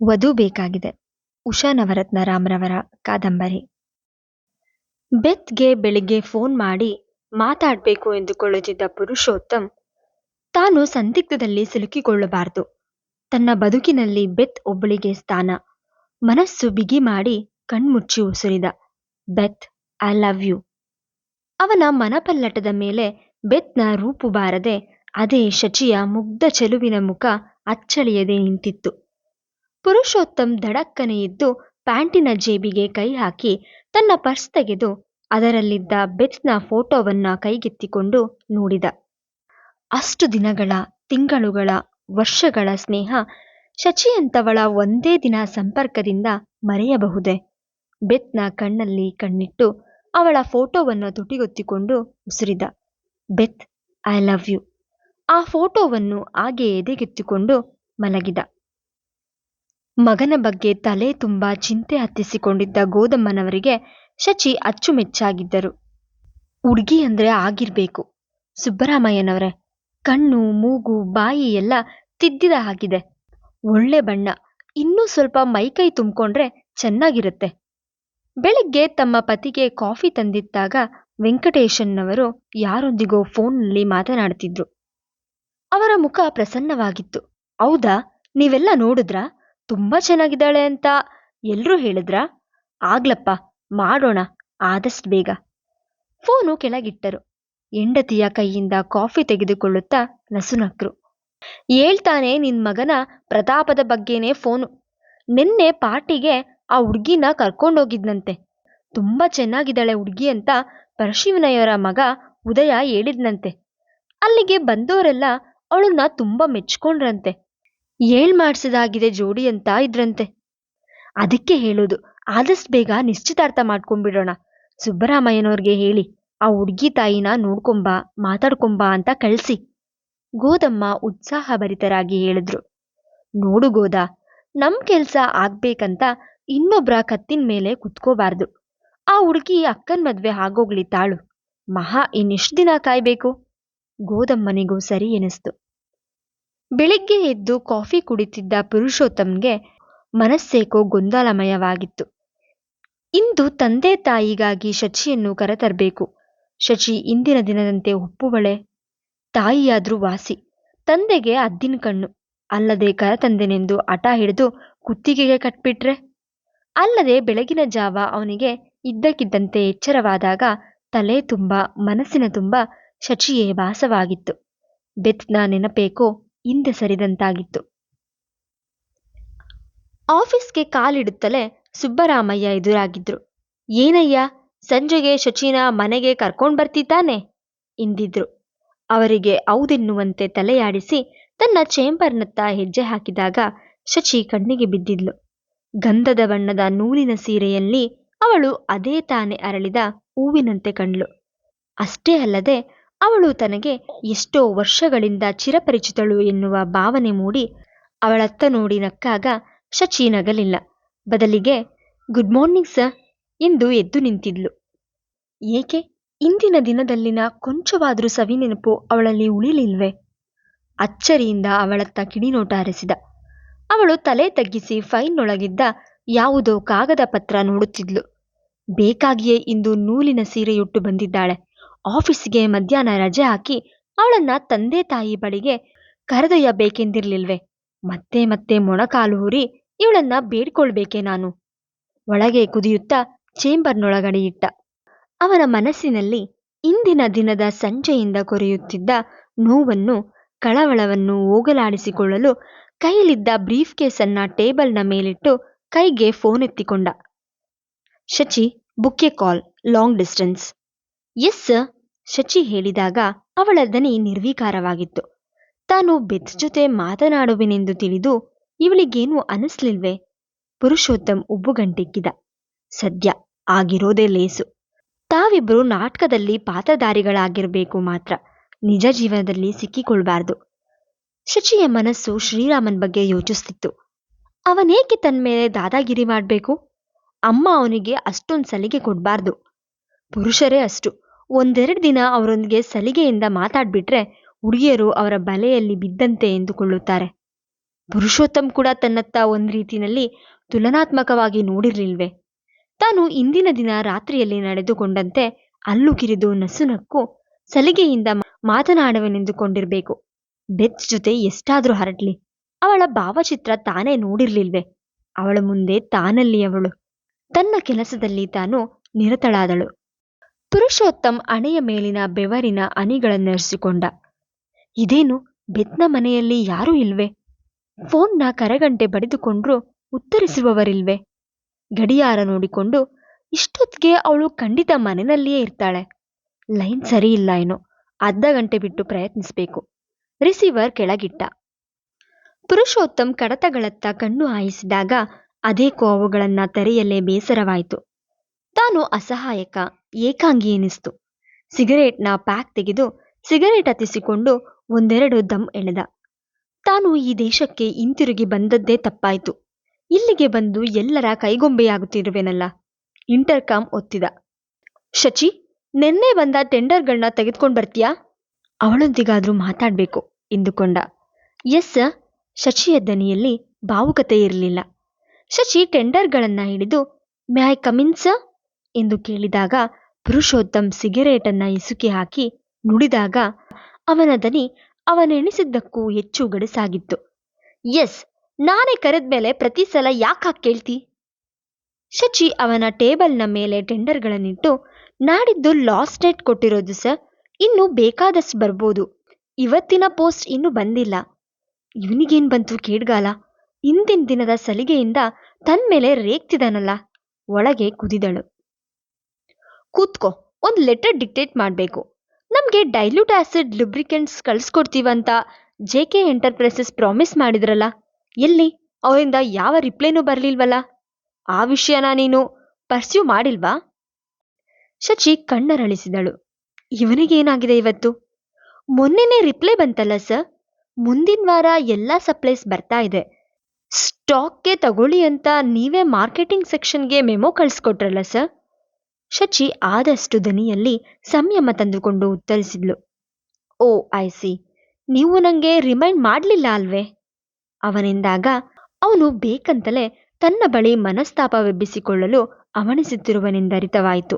ವಧು ಬೇಕಾಗಿದೆ. ಉಷಾ ನವರತ್ನ ರಾಮ್ರವರ ಕಾದಂಬರಿ. ಬೆತ್ಗೆ ಬೆಳಿಗ್ಗೆ ಫೋನ್ ಮಾಡಿ ಮಾತಾಡಬೇಕು ಎಂದುಕೊಳ್ಳುತ್ತಿದ್ದ ಪುರುಷೋತ್ತಮ್ ತಾನು ಸಂದಿಗ್ಧದಲ್ಲಿ ಸಿಲುಕಿಕೊಳ್ಳಬಾರದು. ತನ್ನ ಬದುಕಿನಲ್ಲಿ ಬೆತ್ ಒಬ್ಬಳಿಗೆ ಸ್ಥಾನ. ಮನಸ್ಸು ಬಿಗಿ ಮಾಡಿ ಕಣ್ಮುಚ್ಚಿ ಉಸಿರಿದ, ಬೆತ್, ಐ ಲವ್ ಯು. ಅವನ ಮನಪಲ್ಲಟದ ಮೇಲೆ ಬೆತ್ನ ರೂಪು ಬಾರದೆ ಅದೇ ಶಚಿಯ ಮುಗ್ಧ ಚೆಲುವಿನ ಮುಖ ಅಚ್ಚಳಿಯದೆ ನಿಂತಿತ್ತು. ಪುರುಷೋತ್ತಮ್ ದಡಕ್ಕನೆ ಎದ್ದು ಪ್ಯಾಂಟಿನ ಜೇಬಿಗೆ ಕೈ ಹಾಕಿ ತನ್ನ ಪರ್ಸ್ ತೆಗೆದು ಅದರಲ್ಲಿದ್ದ ಬೆತ್ನ ಫೋಟೋವನ್ನ ಕೈಗೆತ್ತಿಕೊಂಡು ನೋಡಿದ. ಅಷ್ಟು ದಿನಗಳ, ತಿಂಗಳುಗಳ, ವರ್ಷಗಳ ಸ್ನೇಹ ಶಚಿಯಂತವಳ ಒಂದೇ ದಿನ ಸಂಪರ್ಕದಿಂದ ಮರೆಯಬಹುದೇ? ಬೆತ್ನ ಕಣ್ಣಲ್ಲಿ ಕಣ್ಣಿಟ್ಟು ಅವಳ ಫೋಟೋವನ್ನು ತುಟಿಗೊತ್ತಿಕೊಂಡು ಉಸಿರಿದ. Beth, I love you. ಆ ಫೋಟೋವನ್ನು ಹಾಗೆ ಎದೆಗೆತ್ತಿಕೊಂಡು ಮಲಗಿದ. ಮಗನ ಬಗ್ಗೆ ತಲೆ ತುಂಬಾ ಚಿಂತೆ ಹತ್ತಿಸಿಕೊಂಡಿದ್ದ ಗೋದಮ್ಮನವರಿಗೆ ಶಚಿ ಅಚ್ಚುಮೆಚ್ಚಾಗಿದ್ದರು. ಹುಡುಗಿ ಅಂದ್ರೆ ಆಗಿರ್ಬೇಕು. ಸುಬ್ಬರಾಮಯ್ಯನವರೇ, ಕಣ್ಣು, ಮೂಗು, ಬಾಯಿ ಎಲ್ಲ ತಿದ್ದಿದ ಹಾಗಿದೆ. ಒಳ್ಳೆ ಬಣ್ಣ, ಇನ್ನೂ ಸ್ವಲ್ಪ ಮೈಕೈ ತುಂಬಿಕೊಂಡ್ರೆ ಚೆನ್ನಾಗಿರುತ್ತೆ. ಬೆಳಿಗ್ಗೆ ತಮ್ಮ ಪತಿಗೆ ಕಾಫಿ ತಂದಿದ್ದಾಗ ವೆಂಕಟೇಶನ್ನವರು ಯಾರೊಂದಿಗೋ ಫೋನ್ನಲ್ಲಿ ಮಾತನಾಡ್ತಿದ್ರು. ಅವರ ಮುಖ ಪ್ರಸನ್ನವಾಗಿತ್ತು. ಹೌದಾ, ನೀವೆಲ್ಲ ನೋಡಿದ್ರಾ? ತುಂಬಾ ಚೆನ್ನಾಗಿದ್ದಾಳೆ ಅಂತ ಎಲ್ಲರೂ ಹೇಳಿದ್ರಾ? ಆಗ್ಲಪ್ಪ, ಮಾಡೋಣ, ಆದಷ್ಟು ಬೇಗ. ಫೋನು ಕೆಳಗಿಟ್ಟರು. ಹೆಂಡತಿಯ ಕೈಯಿಂದ ಕಾಫಿ ತೆಗೆದುಕೊಳ್ಳುತ್ತಾ ನಸುನಕ್ರು ಹೇಳ್ತಾನೆ ನಿನ್ ಮಗನ ಪ್ರತಾಪದ ಬಗ್ಗೆನೇ ಫೋನು. ನಿನ್ನೆ ಪಾರ್ಟಿಗೆ ಆ ಹುಡ್ಗಿನ ಕರ್ಕೊಂಡೋಗಿದ್ನಂತೆ. ತುಂಬಾ ಚೆನ್ನಾಗಿದ್ದಾಳೆ ಹುಡ್ಗಿ ಅಂತ ಪರಶಿವನಯ್ಯರ ಮಗ ಉದಯ ಹೇಳಿದ್ನಂತೆ. ಅಲ್ಲಿಗೆ ಬಂದವರೆಲ್ಲ ಅವಳನ್ನ ತುಂಬಾ ಮೆಚ್ಕೊಂಡ್ರಂತೆ. ಏಳ್ ಮಾಡಿಸಿದಾಗಿದೆ ಜೋಡಿ ಅಂತ ಇದ್ರಂತೆ. ಅದಕ್ಕೆ ಹೇಳೋದು, ಆದಷ್ಟು ಬೇಗ ನಿಶ್ಚಿತಾರ್ಥ ಮಾಡ್ಕೊಂಡ್ಬಿಡೋಣ. ಸುಬ್ಬರಾಮಯ್ಯನವ್ರಿಗೆ ಹೇಳಿ, ಆ ಹುಡ್ಗಿ ತಾಯಿನ ನೋಡ್ಕೊಂಬ, ಮಾತಾಡ್ಕೊಂಬ ಅಂತ ಕಳ್ಸಿ. ಗೋದಮ್ಮ ಉತ್ಸಾಹಭರಿತರಾಗಿ ಹೇಳಿದ್ರು. ನೋಡು ಗೋದ, ನಮ್ ಕೆಲ್ಸ ಆಗ್ಬೇಕಂತ ಇನ್ನೊಬ್ರ ಕತ್ತಿನ ಮೇಲೆ ಕುತ್ಕೋಬಾರ್ದು. ಆ ಹುಡುಗಿ ಅಕ್ಕನ್ ಮದ್ವೆ ಆಗೋಗ್ಲಿ ತಾಳು ಮಹಾ ಇನ್ನೆಷ್ಟು ದಿನ ಕಾಯ್ಬೇಕು? ಗೋದಮ್ಮನಿಗೂ ಸರಿ ಎನಿಸ್ತು. ಬೆಳಿಗ್ಗೆ ಎದ್ದು ಕಾಫಿ ಕುಡಿತಿದ್ದ ಪುರುಷೋತ್ತಮ್ಗೆ ಮನಸ್ಸೇಕೋ ಗೊಂದಲಮಯವಾಗಿತ್ತು. ಇಂದು ತಂದೆ ತಾಯಿಗಾಗಿ ಶಚಿಯನ್ನು ಕರೆತರಬೇಕು. ಶಚಿ ಇಂದಿನ ದಿನದಂತೆ ಒಪ್ಪುವಳೆ. ತಾಯಿಯಾದ್ರೂ ವಾಸಿ. ತಂದೆಗೆ ಅದ್ದಿನ ಕಣ್ಣು. ಅಲ್ಲದೆ ಕರತಂದೆನೆಂದು ಹಠ ಹಿಡಿದು ಕುತ್ತಿಗೆಗೆ ಕಟ್ಬಿಟ್ರೆ? ಅಲ್ಲದೆ ಬೆಳಗಿನ ಜಾವ ಅವನಿಗೆ ಇದ್ದಕ್ಕಿದ್ದಂತೆ ಎಚ್ಚರವಾದಾಗ ತಲೆ ತುಂಬ, ಮನಸ್ಸಿನ ತುಂಬ ಶಚಿಯೇ ವಾಸವಾಗಿತ್ತು. ಬೆತ್ನ ನೆನಪೇಕೋ ಹಿಂದೆ ಸರಿದಂತಾಗಿತ್ತು. ಆಫೀಸ್ಗೆ ಕಾಲಿಡುತ್ತಲೇ ಸುಬ್ಬರಾಮಯ್ಯ ಎದುರಾಗಿದ್ರು. ಏನಯ್ಯ, ಸಂಜೆಗೆ ಶಚಿನ ಮನೆಗೆ ಕರ್ಕೊಂಡ್ ಬರ್ತಿದ್ದಾನೆ? ಎಂದಿದ್ರು ಅವರಿಗೆ ಹೌದೆನ್ನುವಂತೆ ತಲೆಯಾಡಿಸಿ ತನ್ನ ಚೇಂಬರ್ನತ್ತ ಹೆಜ್ಜೆ ಹಾಕಿದಾಗ ಶಚಿ ಕಣ್ಣಿಗೆ ಬಿದ್ದಿದ್ಲು. ಗಂಧದ ಬಣ್ಣದ ನೂಲಿನ ಸೀರೆಯಲ್ಲಿ ಅವಳು ಅದೇ ತಾನೇ ಅರಳಿದ ಹೂವಿನಂತೆ ಕಂಡ್ಲು ಅಷ್ಟೇ ಅಲ್ಲದೆ ಅವಳು ತನಗೆ ಎಷ್ಟೋ ವರ್ಷಗಳಿಂದ ಚಿರಪರಿಚಿತಳು ಎನ್ನುವ ಭಾವನೆ ಮೂಡಿ ಅವಳತ್ತ ನೋಡಿ ನಕ್ಕಾಗ ಶಚಿ ನಗಲಿಲ್ಲ. ಬದಲಿಗೆ, ಗುಡ್ ಮಾರ್ನಿಂಗ್ ಸರ್ ಎಂದು ಎದ್ದು ನಿಂತಿದ್ಲು. ಏಕೆ, ಇಂದಿನ ದಿನದಲ್ಲಿನ ಕೊಂಚವಾದ್ರೂ ಸವಿನೆನಪು ಅವಳಲ್ಲಿ ಉಳಿಲಿಲ್ವೆ? ಅಚ್ಚರಿಯಿಂದ ಅವಳತ್ತ ಕಿಡಿನೋಟ ಹರಿಸಿದ ಅವಳು ತಲೆ ತಗ್ಗಿಸಿ ಫೈಲ್ನೊಳಗಿದ್ದ ಯಾವುದೋ ಕಾಗದ ಪತ್ರ ನೋಡುತ್ತಿದ್ಲು. ಬೇಕಾಗಿಯೇ ಇಂದು ನೂಲಿನ ಸೀರೆಯುಟ್ಟು ಬಂದಿದ್ದಾಳೆ. ಆಫೀಸಿಗೆ ಮಧ್ಯಾಹ್ನ ರಜೆ ಹಾಕಿ ಅವಳನ್ನ ತಂದೆ ತಾಯಿ ಬಳಿಗೆ ಕರೆದೊಯ್ಯಬೇಕೆಂದಿರ್ಲಿಲ್ವೆ. ಮತ್ತೆ ಮತ್ತೆ ಮೊಣಕಾಲು ಹುರಿ ಇವಳನ್ನ ಬೇಡ್ಕೊಳ್ಬೇಕೆ ನಾನು. ಒಳಗೆ ಕುದಿಯುತ್ತಾ ಚೇಂಬರ್ನೊಳಗಡೆ ಇಟ್ಟ. ಅವನ ಮನಸ್ಸಿನಲ್ಲಿ ಇಂದಿನ ದಿನದ ಸಂಜೆಯಿಂದ ಕೊರೆಯುತ್ತಿದ್ದ ನೋವನ್ನು, ಕಳವಳವನ್ನು ಹೋಗಲಾಡಿಸಿಕೊಳ್ಳಲು ಕೈಯಲ್ಲಿದ್ದ ಬ್ರೀಫ್ ಕೇಸನ್ನ ಟೇಬಲ್ನ ಮೇಲಿಟ್ಟು ಕೈಗೆ phone ಎತ್ತಿಕೊಂಡ. Shachi, book a call, long distance. Yes, sir. Shachi ಹೇಳಿದಾಗ ಅವಳ ದನಿ ನಿರ್ವಿಕಾರವಾಗಿತ್ತು. ತಾನು ಬೆತ್ ಜೊತೆ ಮಾತನಾಡುವೆನೆಂದು ತಿಳಿದು ಇವಳಿಗೇನೂ ಅನಿಸ್ಲಿಲ್ವೆ? ಪುರುಷೋತ್ತಮ್ ಉಬ್ಬುಗಂಟಿಕ್ಕಿದ. ಸದ್ಯ ಆಗಿರೋದೇ ಲೇಸು. ತಾವಿಬ್ರು ನಾಟಕದಲ್ಲಿ ಪಾತ್ರಧಾರಿಗಳಾಗಿರಬೇಕು ಮಾತ್ರ. ನಿಜ ಜೀವನದಲ್ಲಿ ಸಿಕ್ಕಿಕೊಳ್ಬಾರ್ದು. ಶಚಿಯ ಮನಸ್ಸು ಶ್ರೀರಾಮನ್ ಬಗ್ಗೆ ಯೋಚಿಸ್ತಿತ್ತು. ಅವನೇಕೆ ತನ್ಮೇಲೆ ದಾದಾಗಿರಿ ಮಾಡಬೇಕು? ಅಮ್ಮ ಅವನಿಗೆ ಅಷ್ಟೊಂದು ಸಲಿಗೆ ಕೊಡಬಾರ್ದು. ಪುರುಷರೇ ಅಷ್ಟು. ಒಂದೆರಡು ದಿನ ಅವರೊಂದಿಗೆ ಸಲಿಗೆಯಿಂದ ಮಾತಾಡ್ಬಿಟ್ರೆ ಹುಡುಗಿಯರು ಅವರ ಬಲೆಯಲ್ಲಿ ಬಿದ್ದಂತೆ ಎಂದುಕೊಳ್ಳುತ್ತಾರೆ. ಪುರುಷೋತ್ತಮ್ ಕೂಡ ತನ್ನತ್ತ ಒಂದು ರೀತಿಯಲ್ಲಿ ತುಲನಾತ್ಮಕವಾಗಿ ನೋಡಿರ್ಲಿಲ್ವೆ? ತಾನು ಇಂದಿನ ದಿನ ರಾತ್ರಿಯಲ್ಲಿ ನಡೆದುಕೊಂಡಂತೆ ಅಲ್ಲು ಕಿರಿದು ನಸುನಕ್ಕು ಸಲಿಗೆಯಿಂದ ಮಾತನಾಡುವೆನೆಂದುಕೊಂಡಿರಬೇಕು. ಬೆತ್ ಜೊತೆ ಎಷ್ಟಾದ್ರೂ ಹರಟ್ಲಿ. ಅವಳ ಭಾವಚಿತ್ರ ತಾನೇ ನೋಡಿರ್ಲಿಲ್ವೇ? ಅವಳ ಮುಂದೆ ತಾನಲ್ಲಿ ಅವಳು ತನ್ನ ಕೆಲಸದಲ್ಲಿ ತಾನು ನಿರತಳಾದಳು. ಪುರುಷೋತ್ತಮ್ ಅಣೆಯ ಮೇಲಿನ ಬೆವರಿನ ಹನಿಗಳನ್ನೆರೆಸಿಕೊಂಡ ಇದೇನು ಬೆತ್ನ ಮನೆಯಲ್ಲಿ ಯಾರೂ ಇಲ್ವೇ? ಫೋನ್ನ ಕರೆಗಂಟೆ ಬಡಿದುಕೊಂಡ್ರೂ ಉತ್ತರಿಸುವವರಿಲ್ವೇ ಗಡಿಯಾರ ನೋಡಿಕೊಂಡು ಇಷ್ಟೊತ್ತಿಗೆ ಅವಳು ಖಂಡಿತ ಮನೆಯಲ್ಲಿಯೇ ಇರ್ತಾಳೆ. ಲೈನ್ ಸರಿ ಇಲ್ಲ ಏನೋ, ಅರ್ಧ ಗಂಟೆ ಬಿಟ್ಟು ಪ್ರಯತ್ನಿಸಬೇಕು. ರಿಸೀವರ್ ಕೆಳಗಿಟ್ಟ. ಪುರುಷೋತ್ತಮ್ ಕಡತಗಳತ್ತ ಕಣ್ಣು ಹಾಯಿಸಿದಾಗ ಅದೇಕೋ ಅವುಗಳನ್ನ ತೆರೆಯಲೇ ಬೇಸರವಾಯಿತು. ತಾನು ಅಸಹಾಯಕ, ಏಕಾಂಗಿ ಎನಿಸ್ತು. ಸಿಗರೇಟ್ನ ಪ್ಯಾಕ್ ತೆಗೆದು ಸಿಗರೇಟ್ ಹತ್ತಿಸಿಕೊಂಡು ಒಂದೆರಡು ದಮ್ ಎಳೆದ. ತಾನು ಈ ದೇಶಕ್ಕೆ ಹಿಂತಿರುಗಿ ಬಂದದ್ದೇ ತಪ್ಪಾಯಿತು. ಇಲ್ಲಿಗೆ ಬಂದು ಎಲ್ಲರ ಕೈಗೊಂಬೆಯಾಗುತ್ತಿರುವೆನಲ್ಲ? ಇಂಟರ್ಕಾಮ್ ಒತ್ತಿದ. ಶಚಿ, ನೆನ್ನೆ ಬಂದ ಟೆಂಡರ್ಗಳನ್ನ ತೆಗೆದುಕೊಂಡು ಬರ್ತೀಯಾ? ಅವಳೊಂದಿಗಾದ್ರೂ ಮಾತಾಡ್ಬೇಕು ಎಂದುಕೊಂಡ. ಎಸ್ ಶಚಿಯ ದನಿಯಲ್ಲಿ ಭಾವುಕತೆ ಇರಲಿಲ್ಲ. ಶಚಿ ಟೆಂಡರ್ಗಳನ್ನ ಹಿಡಿದು, ಮ್ಯಾಯ್ ಕಮಿನ್ಸ್ ಕಮಿನ್, ಸರ್? ಎಂದು ಕೇಳಿದಾಗ ಪುರುಷೋತ್ತಮ್ ಸಿಗರೇಟನ್ನ ಇಸುಕಿ ಹಾಕಿ ನುಡಿದಾಗ, ಅವನ ದನಿ ಅವನೆಣಿಸಿದ್ದಕ್ಕೂ ಹೆಚ್ಚು ಗಡಸಾಗಿತ್ತು. ಎಸ್, ನಾನೇ ಕರೆದ್ಮೇಲೆ ಪ್ರತಿ ಸಲ ಯಾಕೆ ಕೇಳ್ತಿ? ಶಚಿ ಅವನ ಟೇಬಲ್ನ ಮೇಲೆ ಟೆಂಡರ್ಗಳನ್ನಿಟ್ಟು, ನಾಡಿದ್ದು ಲಾಸ್ಟ್ ಡೇಟ್ ಕೊಟ್ಟಿರೋದು ಸರ್, ಇನ್ನು ಬೇಕಾದಷ್ಟು ಬರ್ಬೋದು. ಇವತ್ತಿನ ಪೋಸ್ಟ್ ಇನ್ನೂ ಬಂದಿಲ್ಲ. ಇವನಿಗೇನ್ ಬಂತು ಕೇಡ್ಗಾಲ? ಇಂದಿನ ದಿನದ ಸಲಿಗೆಯಿಂದ ತನ್ಮೇಲೆ ರೇಗ್ತಿದಾನಲ್ಲ? ಒಳಗೆ ಕುದಿದಳು. ಕೂತ್ಕೋ, ಒಂದು ಲೆಟರ್ ಡಿಕ್ಟೇಟ್ ಮಾಡಬೇಕು. ನಮಗೆ ಡೈಲ್ಯೂಟ್ ಆಸಿಡ್ ಲುಬ್ರಿಕೆಂಟ್ಸ್ ಕಳಿಸ್ಕೊಡ್ತೀವಂತ ಜೆ ಕೆ ಎಂಟರ್ಪ್ರೈಸಸ್ ಪ್ರಾಮಿಸ್ ಮಾಡಿದ್ರಲ್ಲ, ಎಲ್ಲಿ? ಅವರಿಂದ ಯಾವ ರಿಪ್ಲೈನೂ ಬರಲಿಲ್ವಲ್ಲ? ಆ ವಿಷಯನ ನೀನು ಪರ್ಸ್ಯೂ ಮಾಡಿಲ್ವಾ? ಶಚಿ ಕಣ್ಣರಳಿಸಿದಳು. ಇವನಿಗೇನಾಗಿದೆ ಇವತ್ತು? ಮೊನ್ನೆನೇ ರಿಪ್ಲೈ ಬಂತಲ್ಲ ಸರ್ ಮುಂದಿನ ವಾರ ಎಲ್ಲ ಸಪ್ಲೈಸ್ ಬರ್ತಾ ಇದೆ. ಸ್ಟಾಕ್ಗೆ ತಗೊಳ್ಳಿ ಅಂತ ನೀವೇ ಮಾರ್ಕೆಟಿಂಗ್ ಸೆಕ್ಷನ್ಗೆ ಮೆಮೊ ಕಳಿಸ್ಕೊಟ್ರಲ್ಲ ಸರ್ ಶಚಿ ಆದಷ್ಟು ದನಿಯಲ್ಲಿ ಸಂಯಮ ತಂದುಕೊಂಡು ಉತ್ತರಿಸಿದ್ಲು. ಓ, ಐ ಸಿ, ನೀವು ನನಗೆ ರಿಮೈಂಡ್ ಮಾಡಲಿಲ್ಲ ಅಲ್ವೇ? ಅವನೆಂದಾಗ, ಅವನು ಬೇಕಂತಲೇ ತನ್ನ ಬಳಿ ಮನಸ್ತಾಪವೆಬ್ಬಿಸಿಕೊಳ್ಳಲು ಅವಣಿಸುತ್ತಿರುವನೆಂದರಿತವಾಯಿತು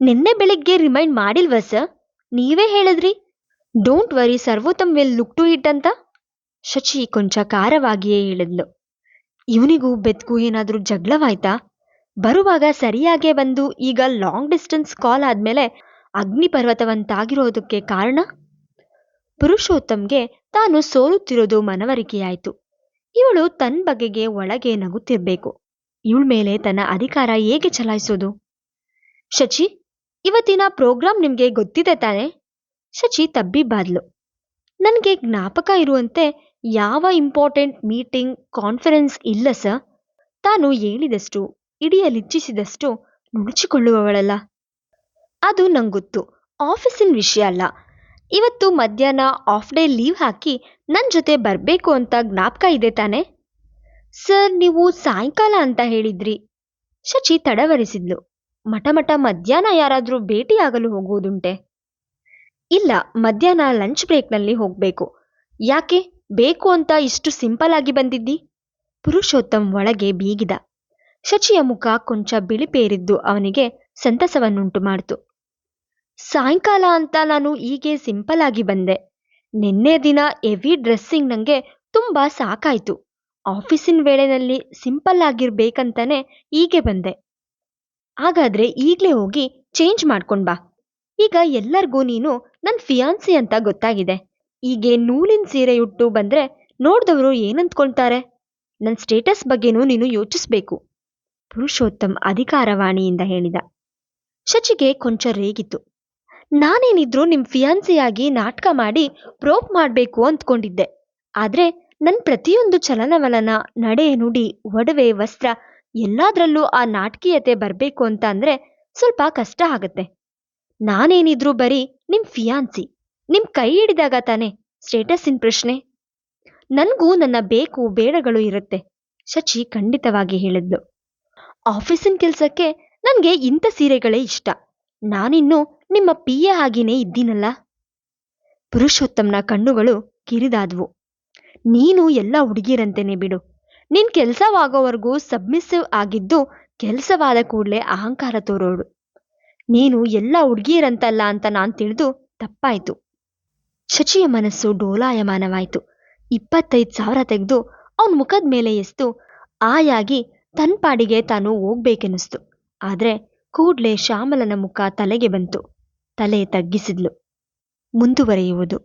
ನಿನ್ನೆ ಬೆಳಿಗ್ಗೆ ರಿಮೈಂಡ್ ಮಾಡಿಲ್ವ ಸರ್? ನೀವೇ ಹೇಳಿದ್ರಿ. Don't worry, Sarvottam will look to it ಅಂತ? ಶಚಿ ಕೊಂಚ ಖಾರವಾಗಿಯೇ ಹೇಳಿದ್ಲು. ಇವನಿಗೂ ಬೆದ್ಗೂ ಏನಾದರೂ ಜಗಳವಾಯ್ತಾ? ಬರುವಾಗ ಸರಿಯಾಗೇ ಬಂದು ಈಗ ಲಾಂಗ್ ಡಿಸ್ಟೆನ್ಸ್ ಕಾಲ್ ಆದ್ಮೇಲೆ ಅಗ್ನಿಪರ್ವತವಂತಾಗಿರೋದಕ್ಕೆ ಕಾರಣ? ಪುರುಷೋತ್ತಮ್ಗೆ ತಾನು ಸೋಲುತ್ತಿರೋದು ಮನವರಿಕೆಯಾಯಿತು. ಇವಳು ತನ್ನ ಬಗೆಗೆ ಒಳಗೆ ನಗುತ್ತಿರ್ಬೇಕು. ಇವಳ ಮೇಲೆ ತನ್ನ ಅಧಿಕಾರ ಹೇಗೆ ಚಲಾಯಿಸೋದು? ಶಚಿ, ಇವತ್ತಿನ ಪ್ರೋಗ್ರಾಂ ನಿಮ್ಗೆ ಗೊತ್ತಿದೆ ತಾನೆ? ಶಚಿ ತಬ್ಬಿಬಾದ್ಲು ನನಗೆ ಜ್ಞಾಪಕ ಇರುವಂತೆ ಯಾವ ಇಂಪಾರ್ಟೆಂಟ್ ಮೀಟಿಂಗ್ ಕಾನ್ಫರೆನ್ಸ್ ಇಲ್ಲ ಸರ್. ತಾನು ಹೇಳಿದಷ್ಟು ಇಡಿಯಲಿಚ್ಛಿಸಿದಷ್ಟು ನುಣುಚಿಕೊಳ್ಳುವವಳಲ್ಲ. ಅದು ನಂಗೊತ್ತು. ಆಫೀಸಿನ ವಿಷಯ ಅಲ್ಲ. ಇವತ್ತು ಮಧ್ಯಾಹ್ನ ಆಫ್ ಡೇ ಲೀವ್ ಹಾಕಿ ನನ್ನ ಜೊತೆ ಬರಬೇಕು ಅಂತ ಜ್ಞಾಪಕ ಇದೆ ತಾನೆ? ಸರ್, ನೀವು ಸಾಯಂಕಾಲ ಅಂತ ಹೇಳಿದ್ರಿ. ಶಚಿ ತಡವರಿಸಿದ್ಲು. ಮಠಮಠ ಮಧ್ಯಾಹ್ನ ಯಾರಾದರೂ ಭೇಟಿಯಾಗಲು ಹೋಗುವುದುಂಟೆ? ಇಲ್ಲ, ಮಧ್ಯಾಹ್ನ ಲಂಚ್ ಬ್ರೇಕ್ನಲ್ಲಿ ಹೋಗಬೇಕು. ಯಾಕೆ? ಬೇಕು ಅಂತ ಇಷ್ಟು ಸಿಂಪಲ್ ಆಗಿ ಬಂದಿದ್ದಿ? ಪುರುಷೋತ್ತಮ್ ಒಳಗೆ ಬೀಗಿದ. ಶಚಿಯ ಮುಖ ಕೊಂಚ ಬಿಳಿಪೇರಿದ್ದು ಅವನಿಗೆ ಸಂತಸವನ್ನುಂಟು ಮಾಡಿತು. ಸಾಯಂಕಾಲ ಅಂತ ನಾನು ಹೀಗೆ ಸಿಂಪಲ್ ಆಗಿ ಬಂದೆ. ನಿನ್ನೆ ದಿನ ಎವಿ ಡ್ರೆಸ್ಸಿಂಗ್ ನಂಗೆ ತುಂಬಾ ಸಾಕಾಯ್ತು. ಆಫೀಸಿನ ವೇಳೆನಲ್ಲಿ ಸಿಂಪಲ್ ಆಗಿರ್ಬೇಕಂತಾನೆ ಹೀಗೆ ಬಂದೆ. ಹಾಗಾದ್ರೆ ಈಗಲೇ ಹೋಗಿ ಚೇಂಜ್ ಮಾಡ್ಕೊಂಡ್ ಬಾ. ಈಗ ಎಲ್ಲರಿಗೂ ನೀನು ನನ್ನ ಫಿಯಾನ್ಸಿ ಅಂತ ಗೊತ್ತಾಗಿದೆ. ಹೀಗೆ ನೂಲಿನ ಸೀರೆ ಉಟ್ಟು ಬಂದ್ರೆ ನೋಡ್ದವ್ರು ಏನಂತ್ಕೊಳ್ತಾರೆ? ನನ್ನ ಸ್ಟೇಟಸ್ ಬಗ್ಗೆನೂ ನೀನು ಯೋಚಿಸ್ಬೇಕು. ಪುರುಷೋತ್ತಮ್ ಅಧಿಕಾರವಾಣಿಯಿಂದ ಹೇಳಿದ. ಶಚಿಗೆ ಕೊಂಚ ರೇಗಿತು ನಾನೇನಿದ್ರು ನಿಮ್ ಫಿಯಾನ್ಸಿಯಾಗಿ ನಾಟಕ ಮಾಡಿ ಪ್ರೋಪ್ ಮಾಡ್ಬೇಕು ಅಂದ್ಕೊಂಡಿದ್ದೆ ಆದ್ರೆ ನನ್ ಪ್ರತಿಯೊಂದು ಚಲನವಲನ, ನಡೆ ನುಡಿ, ಒಡವೆ, ವಸ್ತ್ರ ಎಲ್ಲಾದ್ರಲ್ಲೂ ಆ ನಾಟಕೀಯತೆ ಬರಬೇಕು ಅಂತ ಅಂದ್ರೆ ಸ್ವಲ್ಪ ಕಷ್ಟ ಆಗತ್ತೆ. ನಾನೇನಿದ್ರು ಬರೀ ನಿಮ್ ಫಿಯಾನ್ಸಿ, ನಿಮ್ ಕೈ ಹಿಡಿದಾಗ ತಾನೆ ಸ್ಟೇಟಸ್ಸಿನ ಪ್ರಶ್ನೆ. ನನಗೂ ನನ್ನ ಬೇಕು, ಬೇಡಗಳು ಇರುತ್ತೆ, ಶಚಿ ಖಂಡಿತವಾಗಿ ಹೇಳಿದ್ಲು. ಆಫೀಸಿನ ಕೆಲಸಕ್ಕೆ ನನಗೆ ಇಂಥ ಸೀರೆಗಳೇ ಇಷ್ಟ. ನಾನಿನ್ನು ನಿಮ್ಮ ಪಿ ಎ ಆಗಿನೇ ಇದ್ದೀನಲ್ಲ? ಪುರುಷೋತ್ತಮ್ನ ಕಣ್ಣುಗಳು ಕಿರಿದಾದ್ವು. ನೀನು ಎಲ್ಲ ಹುಡುಗಿರಂತೆನೆ ಬಿಡು. ನಿನ್ ಕೆಲಸವಾಗೋವರೆಗೂ ಸಬ್ಮಿಸಿವ್ ಆಗಿದ್ದು ಕೆಲಸವಾದ ಕೂಡಲೇ ಅಹಂಕಾರ ತೋರೋಡು. ನೀನು ಎಲ್ಲ ಹುಡುಗಿಯರಂತಲ್ಲ ಅಂತ ನಾನು ತಿಳಿದು ತಪ್ಪಾಯ್ತು. ಶಚಿಯ ಮನಸ್ಸು ಡೋಲಾಯಮಾನವಾಯಿತು. ಇಪ್ಪತ್ತೈದು ಸಾವಿರ ತೆಗೆದು ಅವನ ಮುಖದ ಮೇಲೆ ಎಸ್ತು, ಆಯಾಗಿ ತನ್ನ ಪಾಡಿಗೆ ತಾನು ಹೋಗ್ಬೇಕೆನಿಸ್ತು ಆದರೆ ಕೂಡ್ಲೇ ಶ್ಯಾಮಲನ ಮುಖ ತಲೆಗೆ ಬಂತು. ತಲೆ ತಗ್ಗಿಸಿದ್ಲು. ಮುಂದುವರಿಯುವುದು.